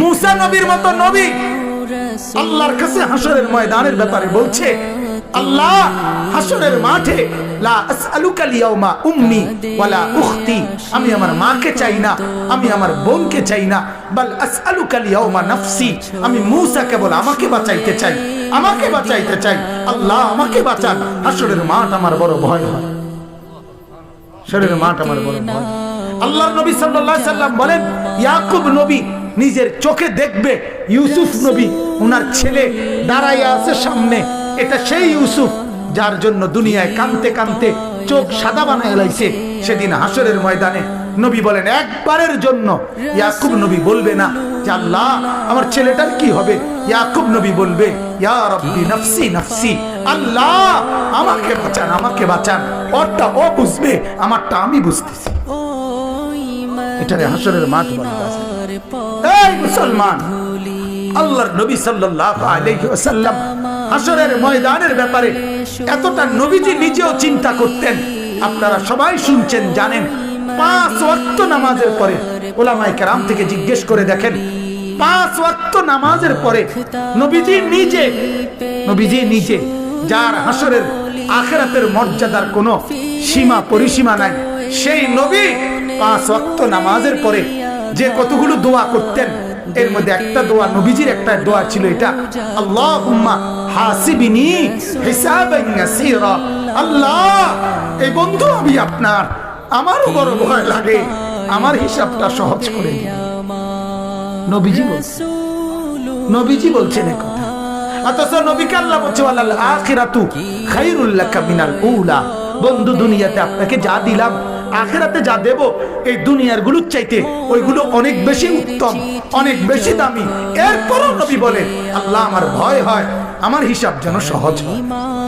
মুসা নবীর মতো নবী। আল্লাহর কাছে হাসরের ময়দানের ব্যাপারে বলছে, আল্লাহ, হাসরের মাঠে লা আসআলুকা লিয়াউমা উম্মি ওয়ালা উখতি। আমি আমার মাকে চাই না, আমি আমার বোনকে চাই না। বাল আসআলুকা লিয়াউমা নাফসি। আমি মূসা কেবল আমাকে বাঁচাইতে চাই, আমাকে বাঁচাইতে চাই। আল্লাহ আমাকে বাঁচান। হাসরের মাঠ আমার বড় ভয় হয়। মাঠ আমার বড় ভয় আল্লাহর নবী সাল্লাল্লাহু আলাইহি সাল্লাম বলেন, ইয়াকুব নবী নিজের চোখে দেখবে ইউসুফ নবী। ওনার ছেলে দাঁড়াইয়া আছে সামনে। এটা সেই ইউসুফ যার জন্য দুনিয়ায় কানতে কানতে চোখ সাদা বানায় লাইছে। সেদিন হাসরের ময়দানে নবী বলেন, একবারের জন্য ইয়াকুব নবী বলবে না আল্লাহ, আমার ছেলেটার কি হবে? ইয়াকুব নবী বলবে নফসি নফসি, আল্লাহ, আমাকে বাঁচান আমাকে বাঁচান। ওরটা ও বুঝবে, আমারটা আমি বুঝতেছি। এটারে হাসরের মাঠ বলা। এই মুসলমান আল্লাহর নবী সাল্লাল্লাহু আলাইহি ওয়াসাল্লাম হাসরের ময়দানের ব্যাপারে এতটা নবীজি নিজেও চিন্তা করতেন আপনারা সবাই শুনছেন জানেন পাঁচ ওয়াক্ত নামাজের পরে ওলামায়ে কেরাম থেকে জিজ্ঞেস করে দেখেন পাঁচ ওয়াক্ত নামাজের পরে নবীজি নিজে নবীজি নিজে যার হাসরের আখেরাতের মর্যাদার কোনো সীমা পরিসীমা নাই সেই নবী পাঁচ ওয়াক্ত নামাজের পরে যে কতগুলো দোয়া করতেন, এর মধ্যে একটা দোয়া, নবীজির একটা দোয়া ছিল এটা, আল্লাহুম্মা হাসিবিনি আল্লাহ, এই বন্ধু আমি আপনার, আমারও বড় ভয় লাগে, আমার হিসাবটা সহজ করে নবীজি বলছেন নবীজি বলছেন এ কথা অথচ নবীকে আল্লাহ বলছে আখিরাতু খায়রুল লাকা মিনাল উলা। বন্ধু দুনিয়াতে আপনাকে যা দিলাম আখেরাতে যা দেব, এই দুনিয়ারগুলোর চাইতে ওইগুলো অনেক বেশি উত্তম, অনেক বেশি দামি। এরপরও নবী বলেন, আল্লাহ আমার ভয় হয়, আমার হিসাব যেন সহজ হয়।